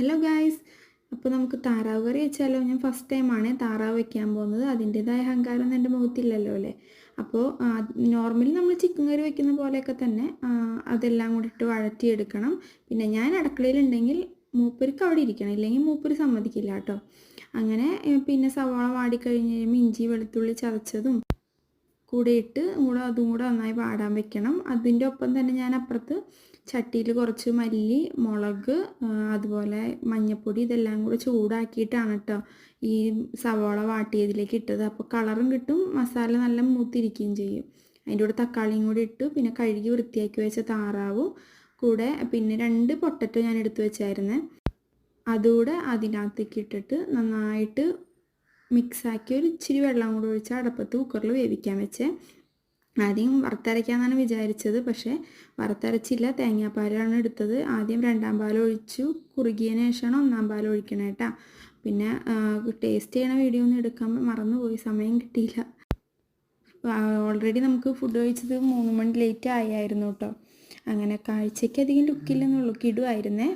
Hello guys അപ്പോൾ നമുക്ക് താറാവ് കറി വെച്ചാലോ? ഞാൻ ഫസ്റ്റ് ടൈമാണ് താറാവ് വെക്കാൻ പോകുന്നത്. അതിന്റെതായ അഹങ്കാരം എന്റെ മുഖത്തില്ലല്ലോ അല്ലേ? അപ്പോൾ നോർമലി നമ്മൾ ചിക്കൻ കറി വെക്കുന്ന പോലെയൊക്കെ തന്നെ അതെല്ലാം കൂടി ഇട്ട് വഴറ്റിയെടുക്കണം. പിന്നെ ഞാൻ അടുക്കളയിലുണ്ടെങ്കിൽ മൂപ്പർക്ക് അവിടെ ഇരിക്കണം. ഇല്ലെങ്കിൽ മൂപ്പര് സമ്മതിക്കില്ല കേട്ടോ. അങ്ങനെ പിന്നെ സവാള വാടിക്കഴിഞ്ഞ് കഴിയുമ്പോൾ ഇഞ്ചി വെളുത്തുള്ളി ചതച്ചതും കൂടെ ഇട്ട് കൂടെ അതും കൂടെ നന്നായി വാടാൻ വെക്കണം. അതിന്റെ ഒപ്പം തന്നെ ഞാൻ അപ്പുറത്ത് ചട്ടിയിൽ കുറച്ച് മല്ലി മുളക് അതുപോലെ മഞ്ഞപ്പൊടി ഇതെല്ലാം കൂടെ ചൂടാക്കിയിട്ടാണ് കേട്ടോ ഈ സവാള വാട്ടിയതിലേക്ക് ഇട്ടത്. അപ്പോൾ കളറും കിട്ടും മസാല നല്ല മൂത്തിരിക്കുകയും ചെയ്യും. അതിന്റെ കൂടെ തക്കാളിയും കൂടി ഇട്ട് പിന്നെ കഴുകി വൃത്തിയാക്കി വെച്ച താറാവും കൂടെ പിന്നെ രണ്ട് പൊട്ടറ്റോ ഞാൻ എടുത്തു വെച്ചായിരുന്നേ. അതുകൂടെ അതിനകത്തേക്ക് ഇട്ടിട്ട് നന്നായിട്ട് മിക്സാക്കി ഒരു ഇച്ചിരി വെള്ളം കൂടി ഒഴിച്ച് അടപ്പത്ത് കുക്കറിൽ വേവിക്കാൻ വെച്ചേ. ആദ്യം വറുത്തരയ്ക്കാന്നാണ് വിചാരിച്ചത്. പക്ഷേ വറുത്തരച്ചില്ല. തേങ്ങാപ്പാലാണ് എടുത്തത്. ആദ്യം രണ്ടാം പാൽ ഒഴിച്ചു. കുറുകിയതിന് ശേഷമാണ് ഒന്നാം പാൽ ഒഴിക്കണേ കേട്ടാ പിന്നെ ടേസ്റ്റ് ചെയ്യണ വീഡിയോ ഒന്നും എടുക്കാൻ മറന്നുപോയി. സമയം കിട്ടിയില്ല. ഓൾറെഡി നമുക്ക് ഫുഡ് കഴിച്ചത് മൂന്ന് മണി ലേറ്റ് ആയായിരുന്നു കേട്ടോ അങ്ങനെ കാഴ്ചയ്ക്ക് അധികം ലുക്കില്ലെന്നുള്ളൂ കിടുവായിരുന്നേ.